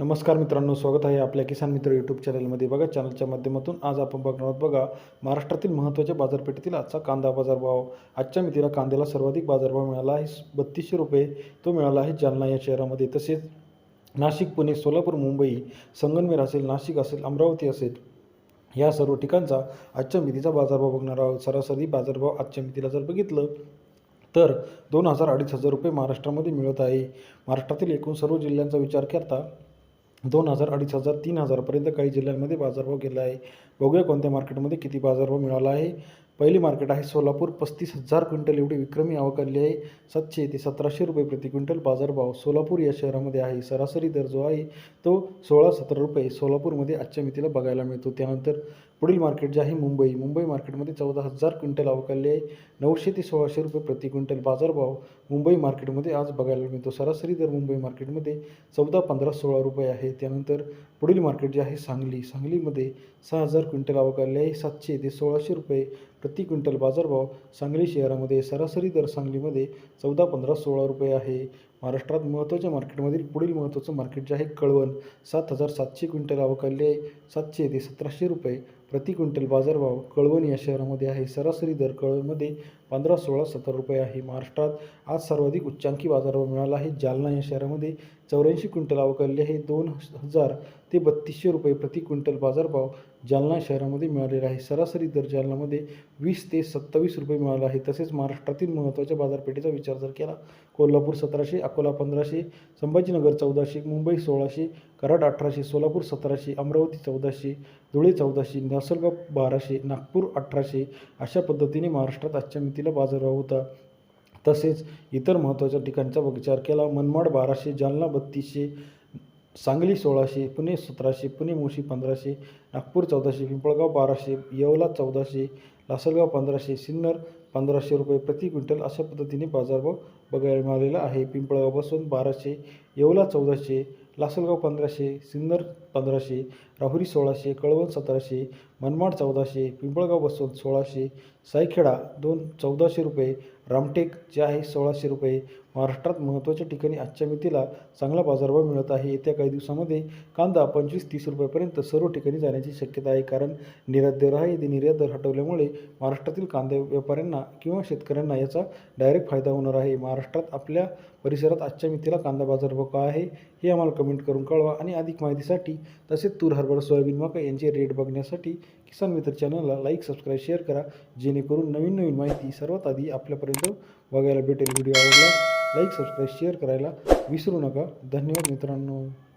नमस्कार मित्रांनो स्वागत आहे आपल्या किसान मित्र यूट्यूब चॅनलमध्ये बघा चॅनलच्या माध्यमातून आज आपण बघणार आहोत बघा महाराष्ट्रातील महत्त्वाच्या बाजारपेठेतील आजचा कांदा बाजारभाव. आजच्या मितीला कांद्याला सर्वाधिक बाजारभाव मिळाला आहे बत्तीसशे रुपये तो मिळाला आहे जालना या शहरामध्ये. तसेच नाशिक पुणे सोलापूर मुंबई संगनमेर असेल नाशिक असेल अमरावती असेल या सर्व ठिकाणचा आजच्या मितीचा बाजारभाव बघणार आहोत. सरासरी बाजारभाव आजच्या मितीला जर बघितलं तर दोन हजार अडीच हजार रुपये महाराष्ट्रामध्ये मिळत आहे. महाराष्ट्रातील एकूण सर्व जिल्ह्यांचा विचार करता दोन हजार अडीच हजार तीन हजारपर्यंत काही जिल्ह्यांमध्ये बाजारभाव गेला आहे. बघूया कोणत्या मार्केटमध्ये किती बाजारभाव मिळाला आहे. पहिली मार्केट आहे सोलापूर. पस्तीस हजार क्विंटल एवढी विक्रमी आवक आली आहे. सातशे ते सतराशे रुपये प्रति क्विंटल बाजारभाव सोलापूर या शहरामध्ये आहे. सरासरी दर जो आहे तो सोळा सतरा रुपये सोलापूरमध्ये आजच्या मितीला बघायला मिळतो. त्यानंतर पुढील मार्केट जे आहे मुंबई. मुंबई मार्केटमध्ये चौदा हजार क्विंटल आवक आली आहे. नऊशे ते सोळाशे रुपये प्रति क्विंटल बाजारभाव मुंबई मार्केटमध्ये आज बघायला मिळतो. सरासरी दर मुंबई मार्केटमध्ये चौदा पंधरा सोळा रुपये आहे. त्यानंतर पुढील मार्केट जे आहे सांगली. सांगलीमध्ये सहा हजार क्विंटल आवक आली आहे. सातशे ते सोळाशे रुपये प्रति क्विंटल बाजारभाव सांगली शहरामध्ये सरासरी दर सांगलीमध्ये चौदा पंधरा सोळा रुपये आहे. महाराष्ट्रात महत्त्वाच्या मार्केटमधील पुढील महत्त्वाचं मार्केट जे आहे कळवण सात हजार सातशे क्विंटल आवक आहे. सातशे ते सतराशे रुपये प्रति क्विंटल बाजारभाव कळवण या शहरामध्ये आहे. सरासरी दर कळवणमध्ये पंधरा सोळा सत्तर रुपये आहे. महाराष्ट्रात आज सर्वाधिक उच्चांकी बाजारभाव मिळाला आहे. जालना या शहरामध्ये चौऱ्याऐंशी क्विंटल आवक आहे. दोन हजार ते बत्तीसशे रुपये प्रति क्विंटल बाजारभाव जालना शहरामध्ये मिळालेला आहे. सरासरी दर जालनामध्ये वीस ते सत्तावीस रुपये मिळाला आहे. तसेच महाराष्ट्रातील महत्त्वाच्या बाजारपेठेचा विचार जर केला कोल्हापूर सतराशे अकोला पंधराशे संभाजीनगर चौदाशे मुंबई सोळाशे कराड अठराशे सोलापूर सतराशे अमरावती चौदाशे धुळे चौदाशे नासलगाव बाराशे नागपूर अठराशे अशा पद्धतीने महाराष्ट्रात आजच्या मितीला बाजारभाव होता. तसेच इतर महत्त्वाच्या ठिकाणचा विचार केला मनमाड बाराशे जालना बत्तीसशे सांगली सोळाशे पुणे सतराशे पुणे मोशी पंधराशे नागपूर चौदाशे पिंपळगाव बाराशे येवला चौदाशे लासलगाव पंधराशे सिन्नर पंधराशे रुपये प्रति क्विंटल अशा पद्धतीने बाजारभाव बघायला मिळालेला आहे. पिंपळगाव बाराशे येवला चौदाशे लासलगाव पंधराशे सिन्नर पंधराशे राहुरी सोळाशे कळवण सतराशे मनमाड चौदाशे पिंपळगाव बसवंत सोळाशे सायखेडा दोन चौदाशे रुपये रामटेक जे आहे सोळाशे रुपये. महाराष्ट्रात महत्त्वाच्या ठिकाणी आजच्या मितीला चांगला बाजारभाव मिळत आहे. येत्या काही दिवसामध्ये कांदा पंचवीस तीस रुपयापर्यंत सर्व ठिकाणी जाण्याची शक्यता आहे. कारण निर्यात दर आहे. ते निर्यात दर हटवल्यामुळे महाराष्ट्रातील कांदा व्यापाऱ्यांना किंवा शेतकऱ्यांना याचा डायरेक्ट फायदा होणार आहे. महाराष्ट्रात आपल्या परिसरात आजच्या मितीला कांदा बाजारभाव काय आहे हे आम्हाला कमेंट करून कळवा. आणि अधिक माहितीसाठी तसेच तूर हरभरा सोयाबीन मका यांचे रेट बघण्यासाठी किसान मित्र चॅनलला लाईक सबस्क्राईब शेअर करा. जेणेकरून नवीन नवीन माहिती सर्वात आधी आपल्यापर्यंत बघायला भेटेल. व्हिडिओ आवडला लाईक सबस्क्राईब शेअर करायला विसरू नका. धन्यवाद मित्रांनो.